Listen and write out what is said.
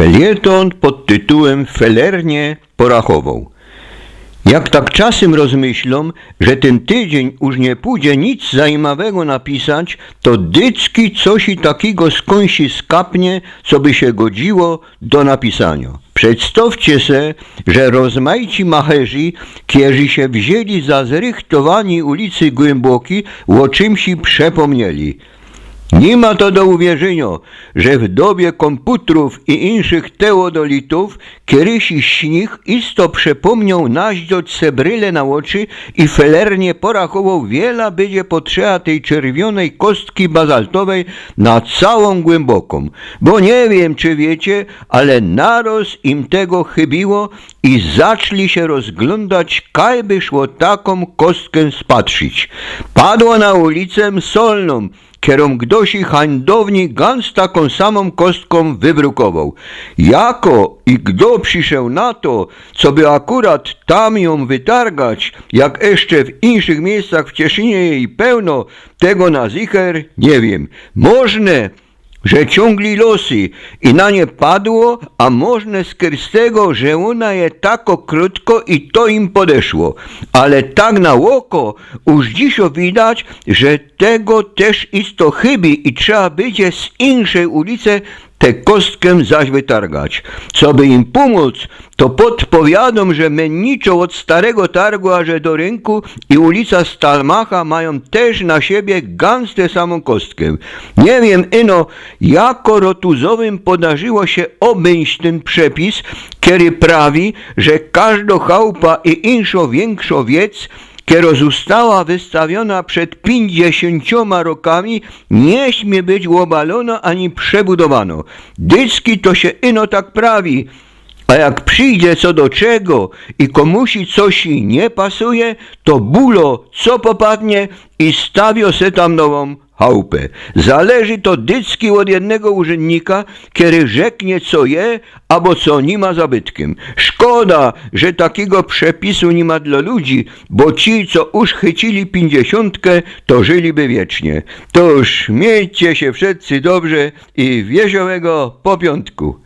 Felieton pod tytułem Felernie porachową. Jak tak czasem rozmyślą, że ten tydzień już nie pójdzie nic zajmawego napisać, to dycki coś i takiego skąsi skapnie, co by się godziło do napisania. Przedstawcie se, że rozmaici macherzy, kierzy się wzięli za zrychtowani ulicy Głęboki, o czymsi przepomnieli. Nie ma to do uwierzenia, że w dobie komputerów i innych teodolitów kiedyś śnich isto przepomniał naździać se bryle na oczy i felernie porachował wiele będzie potrzeba tej czerwonej kostki bazaltowej na całą głęboką. Bo nie wiem, czy wiecie, ale naroz im tego chybiło i zaczli się rozglądać, kaj by szło taką kostkę spatrzyć. Padło na ulicę solną, kierom gdosi handowni gans taką samą kostką wybrukował. Jako i kdo przyszedł na to, co by akurat tam ją wytargać, jak jeszcze w innych miejscach w Cieszynie jej pełno, tego na zicher nie wiem. Możne, że ciągli losy i na nie padło, a możne z tego, że ona je tako krótko i to im podeszło. Ale tak na oko już dzisio widać, że tego też isto chybi i trzeba będzie z inszej ulicy tę kostkę zaś wytargać. Co by im pomóc, to podpowiadam, że menniczo od starego targu aż do rynku i ulica Stalmacha mają też na siebie gans tę samą kostkę. Nie wiem ino, jako rotuzowym podarzyło się obejść ten przepis, kiedy prawi, że każda chałupa i inszo większo wiec Kiero została wystawiona przed pięćdziesięcioma rokami, nie śmie być obalona ani przebudowano. Dycki to się ino tak prawi, a jak przyjdzie co do czego i komusi coś nie pasuje, to bulo co popadnie i stawio se tam nową chałupę. Zależy to dycki od jednego urzędnika, kiedy rzeknie co je, albo co nie ma zabytkiem. Szkoda, że takiego przepisu nie ma dla ludzi, bo ci, co już chycili pięćdziesiątkę, to żyliby wiecznie. To już miejcie się wszyscy dobrze i wiesiołego po piątku.